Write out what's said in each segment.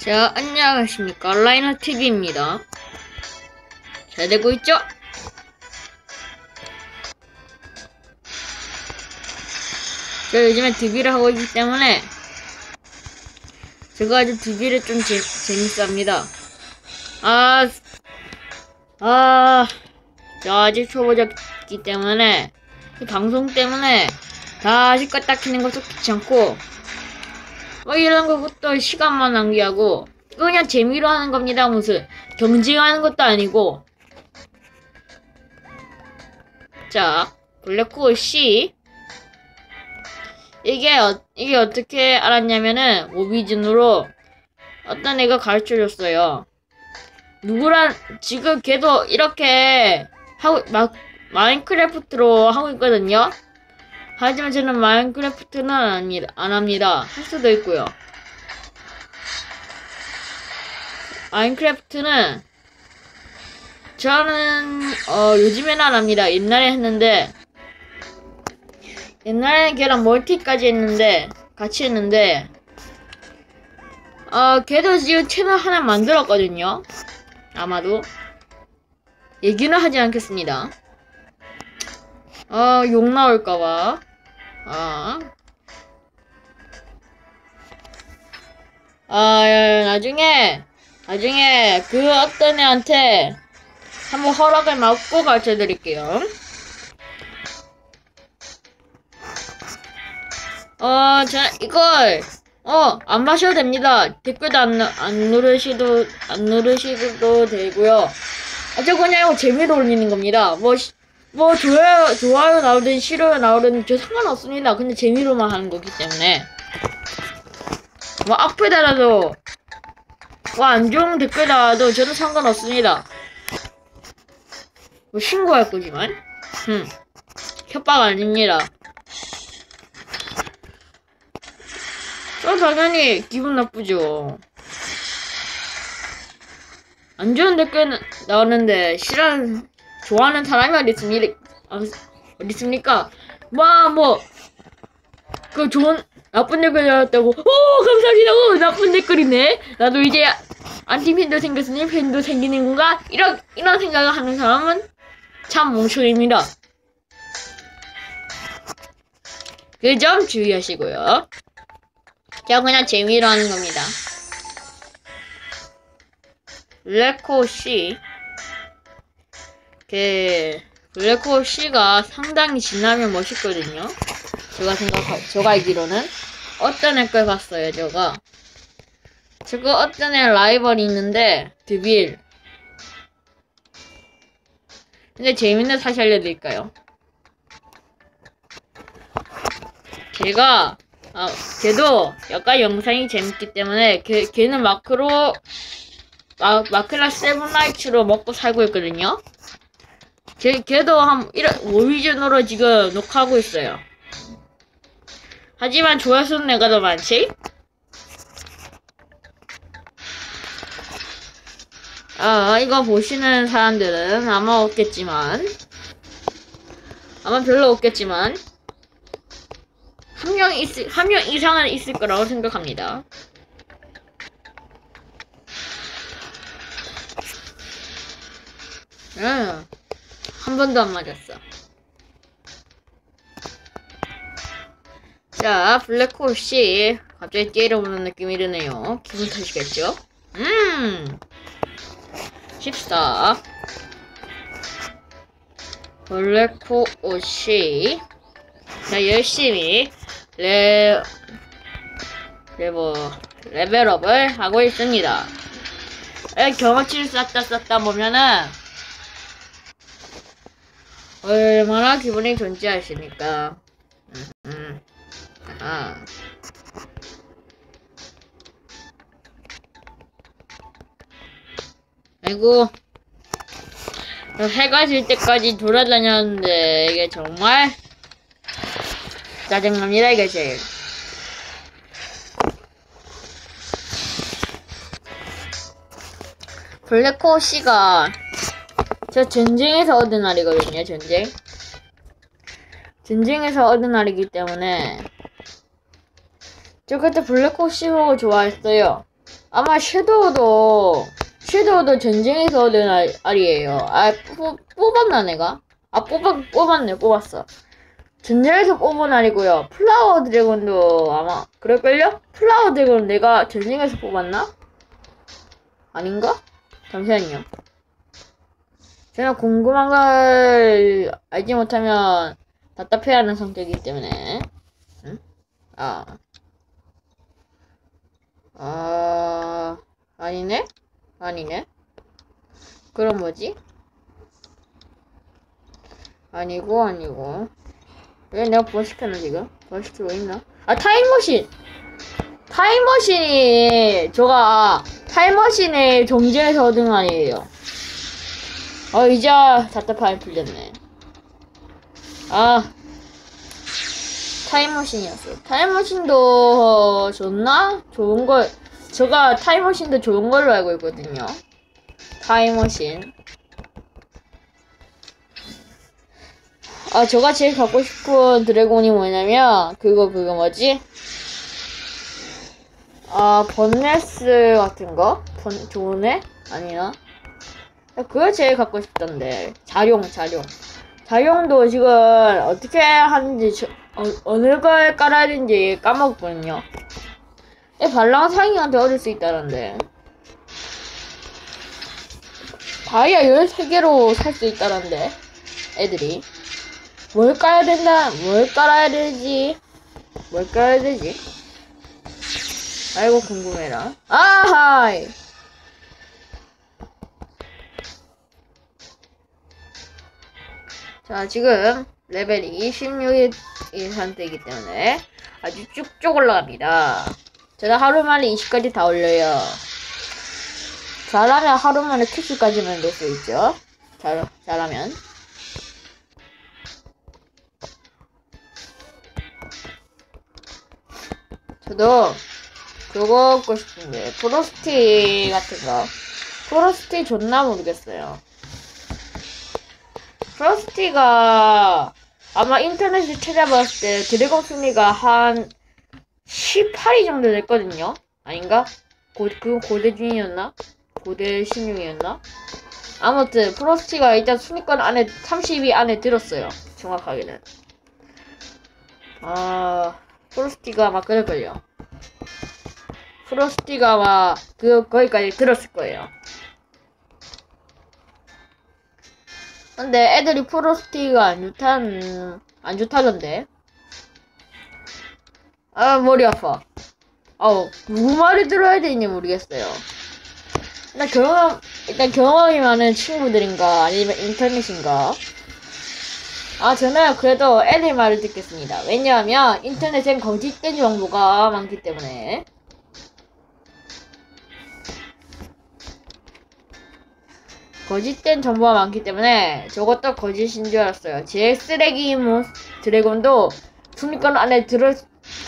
자, 안녕하십니까. 라이너 TV입니다. 잘 되고 있죠? 저 요즘에 드비를 하고 있기 때문에 제가 아주 드비를 좀 재, 재밌어 합니다. 아, 아, 저 아직 초보자이기 때문에 이 방송 때문에 다시 껐다 키는 것도 귀찮고 뭐 이런 것도 시간만 낭비하고 그냥 재미로 하는 겁니다 무슨. 경쟁하는 것도 아니고. 자 블랙홀 C 이게 어, 이게 어떻게 알았냐면은 오비즌으로 어떤 애가 가르쳐줬어요. 누구란 지금 걔도 이렇게 하고 막 마인크래프트로 하고 있거든요 하지만 저는 마인크래프트는 안 합니다. 안 합니다. 할 수도 있고요. 마인크래프트는 저는 어, 요즘에는 안 합니다. 옛날에 했는데 옛날에는 걔랑 멀티까지 했는데 같이 했는데 어 걔도 지금 채널 하나 만들었거든요. 아마도 얘기는 하지 않겠습니다. 어, 욕 나올까봐. 아. 아, 나중에, 나중에 그 어떤 애한테 한번 허락을 받고 가르쳐 드릴게요. 어, 자, 이걸, 어, 안 마셔도 됩니다. 댓글도 안, 안 누르시도, 안 누르시도 되고요. 아, 저 그냥 재미로 올리는 겁니다. 뭐, 뭐 좋아요 좋아요 나오든 싫어요 나오든 저 상관없습니다. 근데 재미로만 하는 거기 때문에 뭐 악플 달아도 뭐 안 좋은 댓글 달아도 저는 상관없습니다. 뭐 신고할 거지만 음 협박 아닙니다. 저 당연히 기분 나쁘죠. 안 좋은 댓글 나오는데 싫어하는 좋아하는 사람이 어디 있습니까? 어디 있습니까? 와, 뭐, 그 좋은, 나쁜 댓글 나왔다고, 오, 감사합니다. 오, 나쁜 댓글이네. 나도 이제 안티팬도 생겼으니 팬도 생기는 건가? 이런, 이런 생각을 하는 사람은 참 멍청입니다. 그 점 주의하시고요. 제가 그냥 재미로 하는 겁니다. 레코 씨. 그 블랙홀 C가 상당히 진하면 멋있거든요. 제가 생각하, 제가 알기로는 어떤 애걸 봤어요, 제가. 저거 어떤 애 라이벌이 있는데 드빌. 근데 재밌는 사실 알려드릴까요? 걔가 아, 걔도 약간 영상이 재밌기 때문에 걔, 걔는 마크로 마, 마크라 세븐라이츠로 먹고 살고 있거든요. 걔, 걔도 한, 이런, 오리진으로 지금 녹화하고 있어요. 하지만 조회수는 내가 더 많지? 아, 이거 보시는 사람들은 아마 없겠지만, 아마 별로 없겠지만, 한 명 있을, 한명 이상은 있을 거라고 생각합니다. 응. 한 번도 안 맞았어. 자, 블랙홀 씨. 갑자기 때려보는 느낌이 드네요. 기분 탓이겠죠? 음! 14. 블랙홀 씨. 자, 열심히 레, 레버, 레벨업을 하고 있습니다. 경험치를 쌓다 쌓다 보면은 얼마나 기분이 좋은지 아십니까? 음, 음. 아. 아이고 해가 질 때까지 돌아다녔는데 이게 정말 짜증납니다 이게 제일 블랙호 씨가 저 전쟁에서 얻은 알이거든요, 전쟁. 전쟁에서 얻은 알이기 때문에 저 그때 블랙홀 씹보고 좋아했어요. 아마 섀도우도 섀도우도 전쟁에서 얻은 알, 알이에요. 아 뽑, 뽑았나 내가? 아 뽑았 뽑았네 뽑았어. 전쟁에서 뽑은 알이고요. 플라워 드래곤도 아마 그럴걸요? 플라워 드래곤 내가 전쟁에서 뽑았나? 아닌가? 잠시만요. 제가 궁금한 걸 알지 못하면 답답해하는 성격이기 때문에. 응? 아. 아, 아니네? 아니네? 그럼 뭐지? 아니고, 아니고. 왜 내가 부활시켰나, 지금? 부활시키고 있나? 아, 타임머신! 타임머신이, 저가, 타임머신의 정지에서 얻은 아니에요. 어, 이제 답답하게 풀렸네. 아, 타임머신이었어. 타임머신도 좋나? 좋은 걸, 제가 타임머신도 좋은 걸로 알고 있거든요. 타임머신. 아, 제가 제일 갖고 싶은 드래곤이 뭐냐면, 그거, 그거 뭐지? 아, 번네스 같은 거? 번, 좋은 애? 아니나? 그거 제일 갖고 싶던데. 자룡, 자룡. 자룡도 지금 어떻게 하는지, 저, 어, 느걸 깔아야 되는지 까먹었거든요. 이 발랑 상이한테 얻을 수 있다는데. 다이아 13개로 살 수 있다는데. 애들이. 뭘 깔아야 된다, 뭘 깔아야 되지? 뭘 깔아야 되지? 아이고, 궁금해라. 아하이! 자, 지금 레벨이 16의 상태이기 때문에 아주 쭉쭉 올라갑니다. 제가 하루 만에 20까지 다 올려요. 잘하면 하루 만에 큐시까지만 넣을 수 있죠. 잘, 잘하면. 저도 그거 얻고 싶은데 프로스티 같은 거 프로스티 좋나 모르겠어요. 프로스티가 아마 인터넷에 찾아봤을 때 드래곤 순위가 한 18위 정도 됐거든요. 아닌가? 고, 그 고대 중이었나? 고대 16이었나? 아무튼 프로스티가 일단 순위권 안에 30위 안에 들었어요. 정확하게는. 아 프로스티가 아마 그럴걸요. 프로스티가 아마 그 거기까지 들었을 거예요. 근데 애들이 프로스티가 안 좋다는 안 좋다던데. 아 머리 아파. 아우 누구 말을 들어야 되는지 모르겠어요. 일단 경험 일단 경험이 많은 친구들인가 아니면 인터넷인가. 아 저는 그래도 애들 말을 듣겠습니다. 왜냐하면 인터넷엔 거짓된 정보가 많기 때문에. 거짓된 정보가 많기 때문에 저것도 거짓인 줄 알았어요. 제 쓰레기 모 드래곤도 순위권 안에 들어,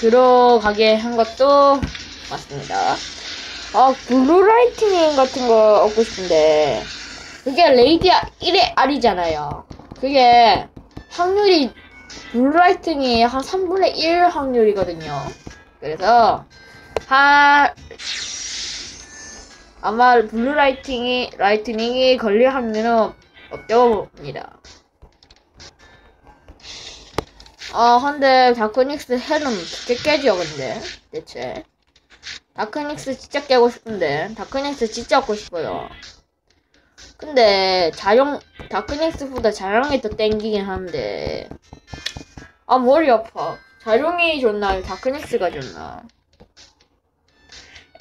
들어가게 한 것도 맞습니다. 아, 블루라이트닝 같은 거 얻고 싶은데, 그게 레이디 1의 R이잖아요. 그게 확률이, 블루라이트닝이 한 3분의 1 확률이거든요. 그래서, 한, 아마 블루 라이팅이 라이트닝이 걸릴 확률은 없다고 봅니다. 아 근데 다크닉스 해는 어떻게 깨죠 근데 대체 다크닉스 진짜 깨고 싶은데 다크닉스 진짜 얻고 싶어요. 근데 자룡 다크닉스보다 자룡이 더 땡기긴 하는데 아 머리 아파. 자룡이 좋나 다크닉스가 좋나?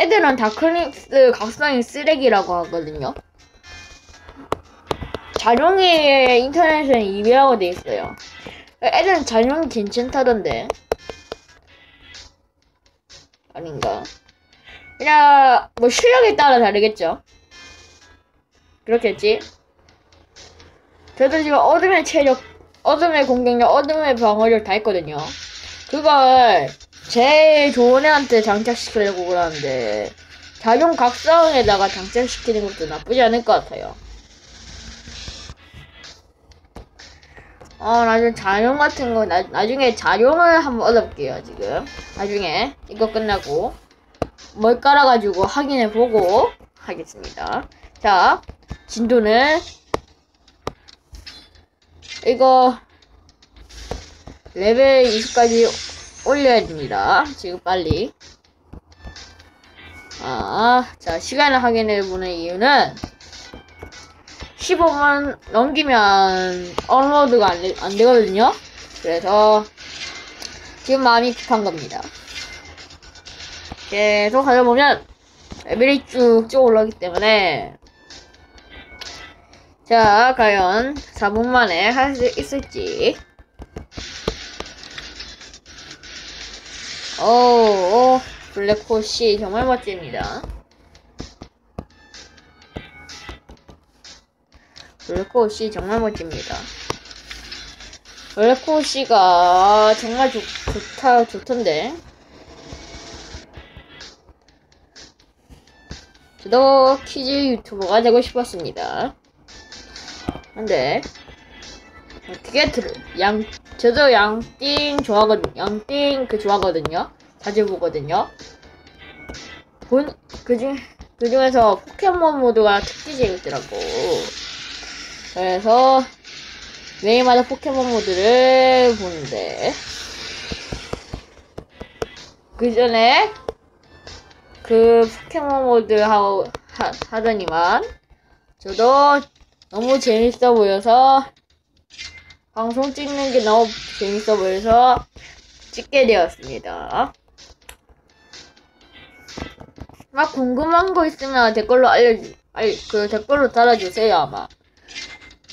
애들은 다 크닉스 각성이 쓰레기라고 하거든요. 자룡이 인터넷에는 2위라고 돼 있어요. 애들은 자룡이 괜찮다던데. 아닌가? 그냥 뭐 실력에 따라 다르겠죠. 그렇겠지? 저도 지금 어둠의 체력, 어둠의 공격력, 어둠의 방어력 다 했거든요. 그걸 제일 좋은 애한테 장착시키려고 그러는데 자룡 각성에다가 장착시키는 것도 나쁘지 않을 것 같아요. 어, 나중에 자룡 같은 거, 나, 나중에 자룡을 한번 얻어볼게요, 지금. 나중에, 이거 끝나고. 뭘 깔아가지고 확인해 보고 하겠습니다. 자, 진도는 이거 레벨 20까지 올려야 됩니다. 지금 빨리. 아, 자, 시간을 확인해 보는 이유는 15분 넘기면 업로드가 안, 되, 안 되거든요. 그래서 지금 마음이 급한 겁니다. 계속 하다 보면 레벨이 쭉쭉 올라오기 때문에 자, 과연 4분 만에 할 수 있을지. 오, 오 블랙홀씨 정말 멋집니다. 블랙홀씨 정말 멋집니다. 블랙홀씨가 정말 좋, 좋다, 좋던데. 저도 퀴즈 유튜버가 되고 싶었습니다. 근데 어떻게 들, 양, 저도 양띵 좋아하거든, 양띵 그 좋아하거든요. 자주 보거든요. 본, 그 중, 그 중에서 포켓몬 모드가 특히 재밌더라고. 그래서 매일마다 포켓몬 모드를 보는데, 그 전에 그 포켓몬 모드 하고 하, 하더니만 저도 너무 재밌어 보여서 방송 찍는 게 너무 재밌어 보여서 찍게 되었습니다. 막 궁금한 거 있으면 댓글로 알려주, 알, 그 댓글로 달아주세요 아마.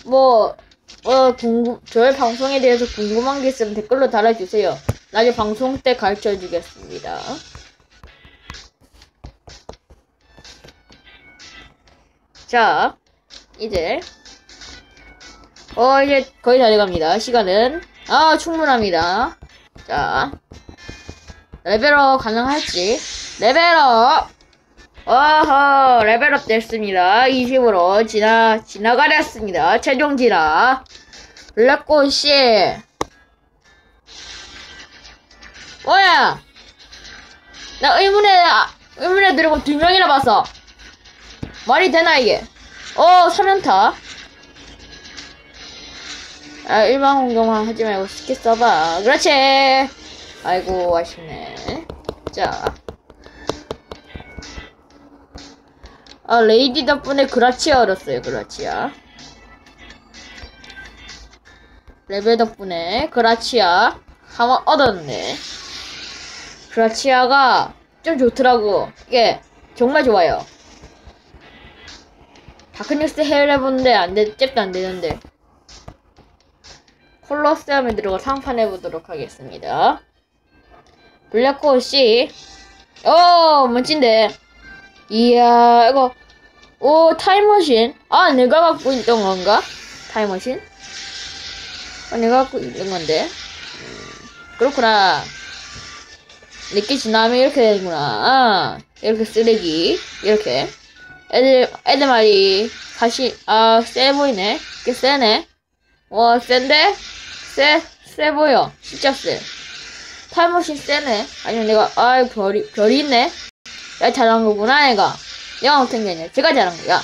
뭐, 어 궁금, 저의 방송에 대해서 궁금한 게 있으면 댓글로 달아주세요. 나중에 방송 때 가르쳐 주겠습니다. 자, 이제 어 이제 거의 다 돼갑니다. 시간은 아 충분합니다. 자, 레벨업 가능할지 레벨업 어허 레벨업 됐습니다. 20으로 지나 지나가렸습니다. 최종 진화 블랙꽃씨 뭐야? 나 의문에 의문에 들고 두 명이나 봤어. 말이 되나 이게? 어 사면타. 아 일반 공격만 하지 말고 스킬 써봐. 그렇지. 아이고 아쉽네. 자. 아 레이디 덕분에 그라치아 얻었어요 그라치아. 레벨 덕분에 그라치아 한번 얻었네. 그라치아가 좀 좋더라고. 이게 정말 좋아요. 다크뉴스 해보는데 안 돼, 잽도 안 되는데. 콜로세움에 들어가 상판 해 보도록 하겠습니다. 블랙홀 C. 오, 멋진데. 이야, 이거. 오, 타임머신. 아, 내가 갖고 있던 건가? 타임머신? 아, 내가 갖고 있는 건데. 음, 그렇구나. 늦게 지나면 이렇게 되는구나. 아, 이렇게 쓰레기. 이렇게. 애들, 애들 말이, 다시, 아, 세 보이네. 꽤 세네. 와, 센데? 세, 세 보여. 진짜 세. 타임머신 세네. 아니면 내가, 아, 별이, 별이 있네. 야, 잘한 거구나, 얘가. 얘가 못한 게 아니야. 제가 잘한 거야.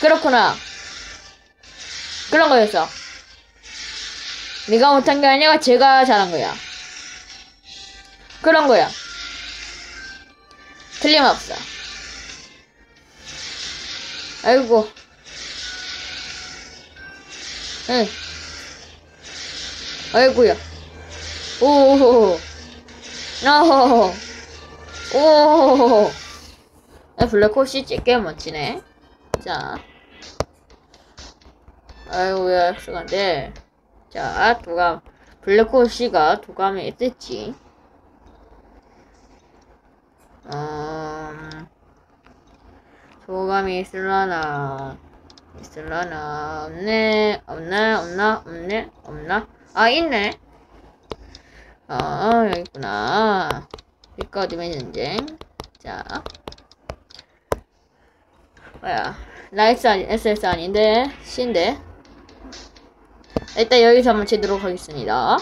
그렇구나. 그런 거였어. 네가 못한 게 아니라 제가 잘한 거야. 그런 거야. 틀림없어. 아이고. 응. 아이고야. 오호호. 아, 블랙홀씨 꽤 멋지네. 자. 아이고야, 수간데. 자, 도감. 블랙홀씨가 도감에 있을지. 음. 소감이 있을라나 있을라나 없네 없나 없나 없네 아 있네. 아 여기 있구나. 리커드맨 전쟁. 자. 뭐야. 라이스 아니 SS 아닌데? C인데? 일단 여기서 한번 치도록 하겠습니다